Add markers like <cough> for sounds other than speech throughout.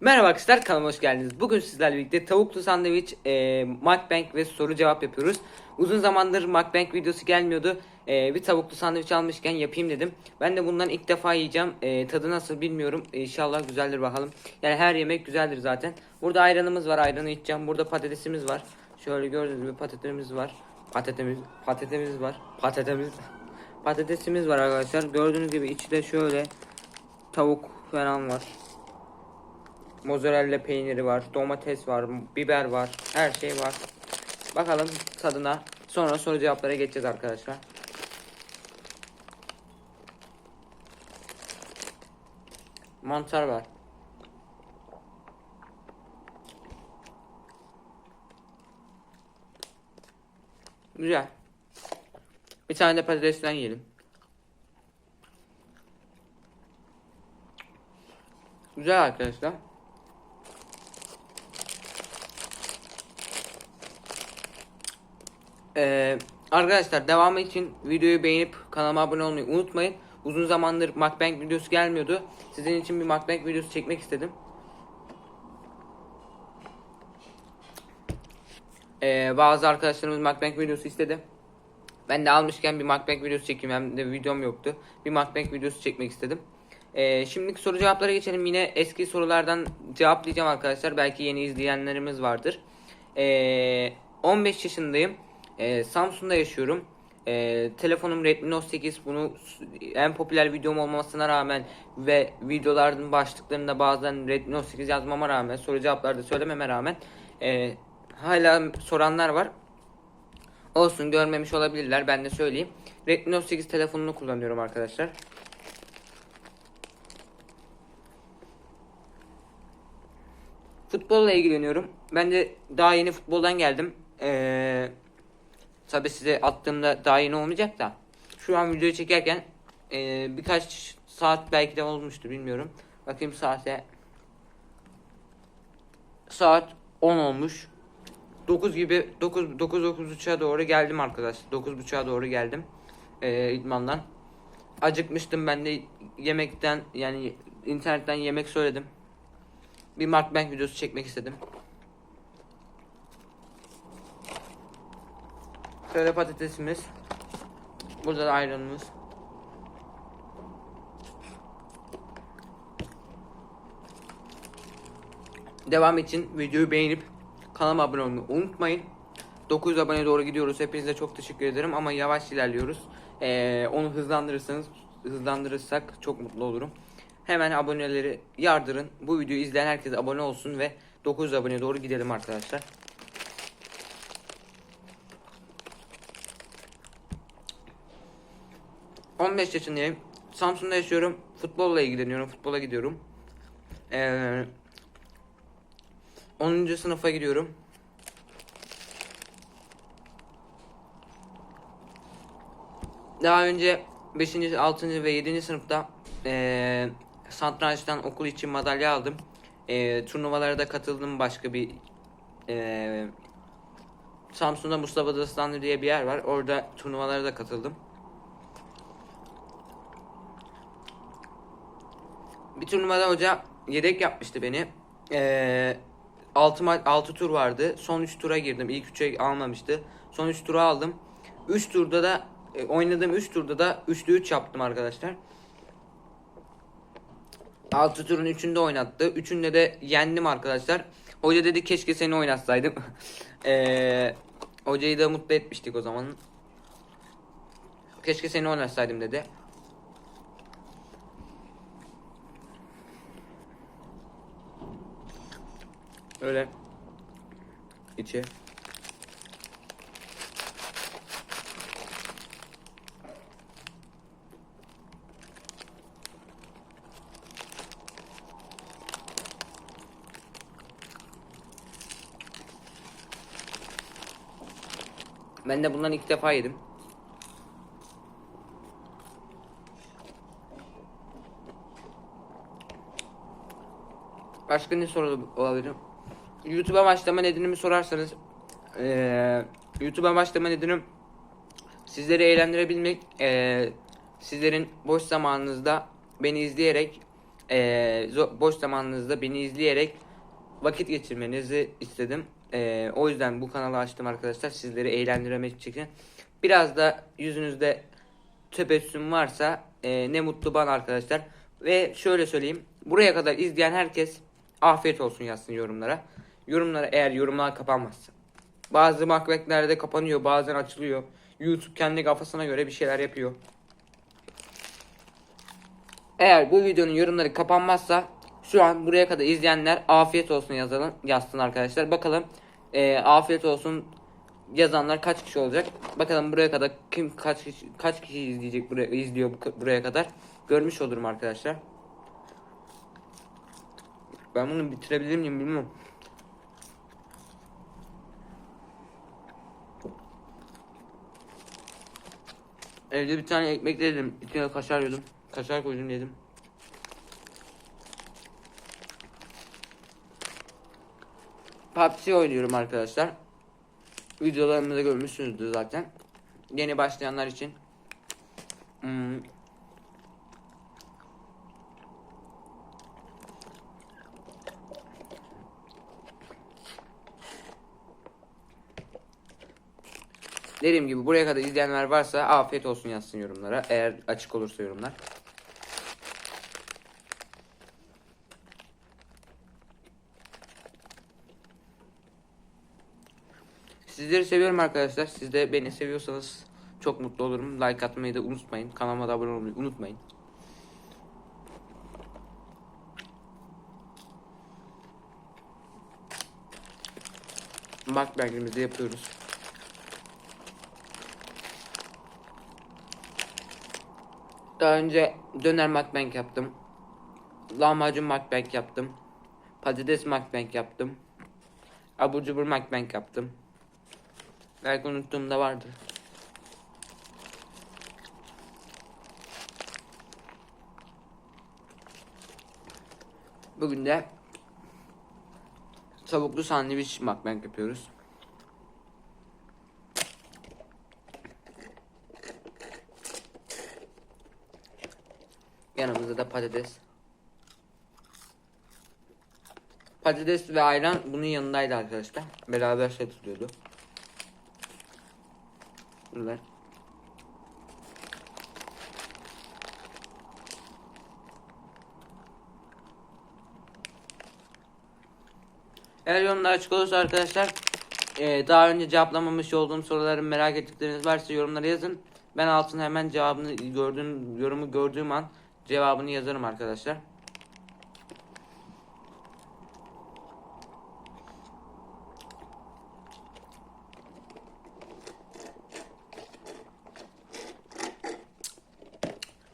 Merhaba arkadaşlar kanalıma hoş geldiniz. Bugün sizlerle birlikte tavuklu sandviç, e, mukbang ve soru cevap yapıyoruz. Uzun zamandır mukbang videosu gelmiyordu. E, bir tavuklu sandviç almışken yapayım dedim. Ben de bundan ilk defa yiyeceğim. E, tadı nasıl bilmiyorum. E, inşallah güzeldir bakalım. Yani her yemek güzeldir zaten. Burada ayranımız var. Ayranı içeceğim. Burada patatesimiz var. Şöyle gördüğünüz gibi patatesimiz var. Patatesimiz, patatesimiz var. Patatesimiz, patatesimiz var arkadaşlar. Gördüğünüz gibi içi de şöyle tavuk falan var. Mozzarella peyniri var, domates var, biber var, her şey var. Bakalım tadına. Sonra soru cevaplara geçeceğiz arkadaşlar. Mantar var. Güzel. Bir tane de patatesten yiyelim. Güzel arkadaşlar. Ee, arkadaşlar devamı için videoyu beğenip kanalıma abone olmayı unutmayın. Uzun zamandır mukbang videosu gelmiyordu. Sizin için bir mukbang videosu çekmek istedim. Ee, bazı arkadaşlarımız mukbang videosu istedi. Ben de almışken bir mukbang videosu çekeyim hem de videom yoktu. Bir mukbang videosu çekmek istedim. Ee, şimdiki soru cevaplara geçelim. Yine eski sorulardan cevaplayacağım arkadaşlar. Belki yeni izleyenlerimiz vardır. Ee, 15 yaşındayım. Ee, Samsun'da yaşıyorum. Ee, telefonum Redmi Note 8. Bunu en popüler videom olmasına rağmen ve videoların başlıklarında bazen Redmi Note 8 yazmama rağmen soru cevaplarda söylememe rağmen e, hala soranlar var. Olsun görmemiş olabilirler ben de söyleyeyim. Redmi Note 8 telefonunu kullanıyorum arkadaşlar. Futbolla ilgileniyorum. Ben de daha yeni futboldan geldim. Ee, tabi size attığımda daha yeni olmayacak da. Şu an videoyu çekerken ee, birkaç saat belki de olmuştu bilmiyorum. Bakayım saate. Saat 10 olmuş. 9 gibi 9 9 9.30'a doğru geldim arkadaşlar. 9.30'a doğru geldim. Ee, idmandan. Acıkmıştım ben de yemekten yani internetten yemek söyledim. Bir mukbang videosu çekmek istedim. Şöyle patatesimiz. Burada da ayranımız. Devam için videoyu beğenip kanalıma abone olmayı unutmayın. 900 abone doğru gidiyoruz. Hepinize çok teşekkür ederim ama yavaş ilerliyoruz. Ee, onu hızlandırırsanız, hızlandırırsak çok mutlu olurum. Hemen aboneleri yardırın. Bu videoyu izleyen herkes abone olsun ve 900 abone doğru gidelim arkadaşlar. ...15 yaşındayım. Samsun'da yaşıyorum. Futbolla ilgileniyorum. Futbola gidiyorum. Ee, 10. sınıfa gidiyorum. Daha önce 5. 6. ve 7. sınıfta eee satrançtan okul için madalya aldım. Eee turnuvalara da katıldım başka bir eee Samsun'da Mustafa Dağıstanlı diye bir yer var. Orada turnuvalara da katıldım. Bir turnuvada hoca yedek yapmıştı beni. Eee 6 ma 6 tur vardı. Son 3 tura girdim. İlk 3'e almamıştı. Son 3 tura aldım. 3 turda da e, oynadığım 3 turda da 3'lü 3 yaptım arkadaşlar. 6 turun 3'ünde oynattı. 3'ünde de yendim arkadaşlar. Hoca dedi keşke seni oynatsaydım. Eee <laughs> hocayı da mutlu etmiştik o zaman. Keşke seni oynatsaydım dedi. Öyle. İçi. Ben de bundan ilk defa yedim. Başka ne soru olabilir? YouTube'a başlama nedenimi sorarsanız eee YouTube'a başlama nedenim sizleri eğlendirebilmek eee sizlerin boş zamanınızda beni izleyerek e, boş zamanınızda beni izleyerek vakit geçirmenizi istedim. E, o yüzden bu kanalı açtım arkadaşlar. Sizleri eğlendirmek için. Biraz da yüzünüzde tebessüm varsa e, ne mutlu bana arkadaşlar. Ve şöyle söyleyeyim. Buraya kadar izleyen herkes afiyet olsun yazsın yorumlara. Yorumlara eğer yorumlar kapanmazsa. Bazı makbetlerde kapanıyor bazen açılıyor. YouTube kendi kafasına göre bir şeyler yapıyor. Eğer bu videonun yorumları kapanmazsa şu an buraya kadar izleyenler afiyet olsun yazalım yazsın arkadaşlar. Bakalım e, afiyet olsun yazanlar kaç kişi olacak? Bakalım buraya kadar kim kaç kişi, kaç kişi izleyecek buraya izliyor bu- buraya kadar görmüş olurum arkadaşlar. Ben bunu bitirebilir miyim bilmiyorum. Evde bir tane ekmek yedim. İçine kaşar yedim. Kaşar koydum yedim. PUBG oynuyorum arkadaşlar. Videolarımı da görmüşsünüzdür zaten. Yeni başlayanlar için. Hmm. Dediğim gibi buraya kadar izleyenler varsa afiyet olsun yazsın yorumlara. Eğer açık olursa yorumlar. Sizleri seviyorum arkadaşlar. Siz de beni seviyorsanız çok mutlu olurum. Like atmayı da unutmayın. Kanalıma da abone olmayı unutmayın. Mukbang'imizi yapıyoruz. Daha önce döner mukbang yaptım. Lahmacun mukbang yaptım. Patates mukbang yaptım. Abur cubur mukbang yaptım. Belki unuttuğum da vardır. Bugün de tavuklu sandviç mukbang yapıyoruz. Yanımızda da patates. Patates ve ayran bunun yanındaydı arkadaşlar. Beraber satılıyordu. Bunlar. Eğer yorumlar açık olursa arkadaşlar eee, daha önce cevaplamamış olduğum soruları merak ettikleriniz varsa yorumlara yazın. Ben altına hemen cevabını gördüğüm yorumu gördüğüm an cevabını yazarım arkadaşlar.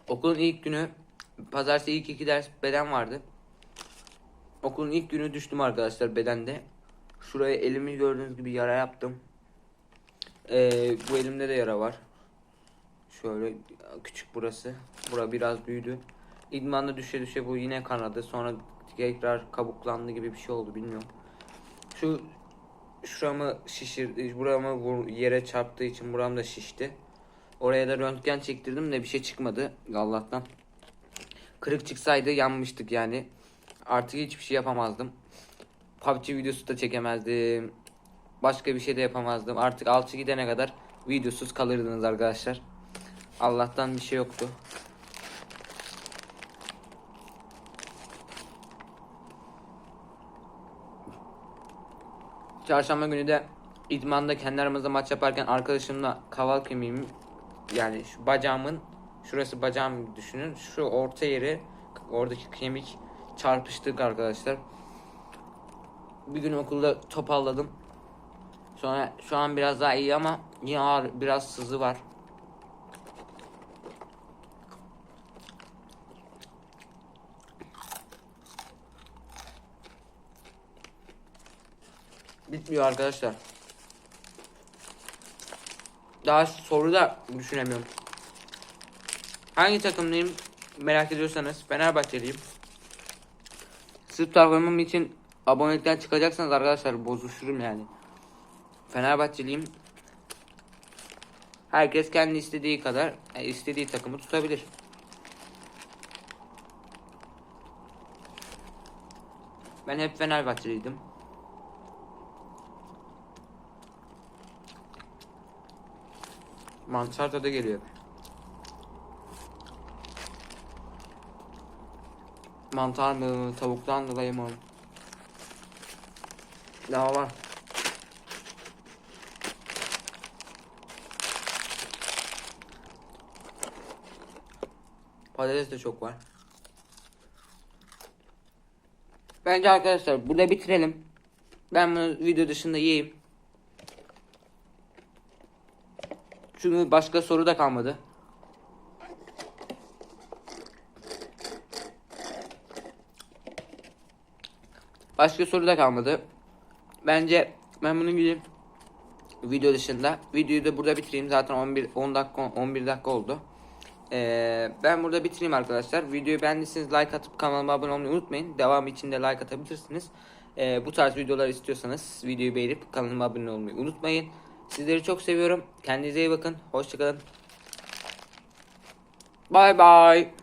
Okulun ilk günü pazartesi ilk iki ders beden vardı. Okulun ilk günü düştüm arkadaşlar bedende. Şuraya elimi gördüğünüz gibi yara yaptım. Ee, bu elimde de yara var. Şöyle küçük burası. Bura biraz büyüdü. İdmanda düşe düşe bu yine kanadı. Sonra tekrar kabuklandı gibi bir şey oldu bilmiyorum. Şu şuramı şişirdi. Buramı vur, yere çarptığı için buram da şişti. Oraya da röntgen çektirdim de bir şey çıkmadı Allah'tan. Kırık çıksaydı yanmıştık yani. Artık hiçbir şey yapamazdım. PUBG videosu da çekemezdim. Başka bir şey de yapamazdım. Artık alçı gidene kadar videosuz kalırdınız arkadaşlar. Allah'tan bir şey yoktu. Çarşamba günü de idmanda kendi aramızda maç yaparken arkadaşımla kaval kemiğim yani şu bacağımın şurası bacağım düşünün. Şu orta yeri oradaki kemik çarpıştık arkadaşlar. Bir gün okulda topalladım. Sonra şu an biraz daha iyi ama yine ağır biraz sızı var. Bitmiyor arkadaşlar. Daha soru da düşünemiyorum. Hangi takımlıyım merak ediyorsanız Fenerbahçeliyim. Sırf takımım için abonelikten çıkacaksanız arkadaşlar bozuşurum yani. Fenerbahçeliyim. Herkes kendi istediği kadar e, istediği takımı tutabilir. Ben hep Fenerbahçeliydim. Mantar tadı geliyor. Mantar mı, tavuktan dolayı mı? Daha var. Patates de çok var. Bence arkadaşlar burada bitirelim. Ben bunu video dışında yiyeyim. Çünkü başka soru da kalmadı. Başka soru da kalmadı. Bence ben bunu gidip video dışında videoyu da burada bitireyim. Zaten 11 10 dakika 11 dakika oldu. Ee, ben burada bitireyim arkadaşlar. Videoyu beğendiyseniz like atıp kanalıma abone olmayı unutmayın. Devam için de like atabilirsiniz. Ee, bu tarz videolar istiyorsanız videoyu beğenip kanalıma abone olmayı unutmayın. Sizleri çok seviyorum. Kendinize iyi bakın. Hoşçakalın. Bye bye.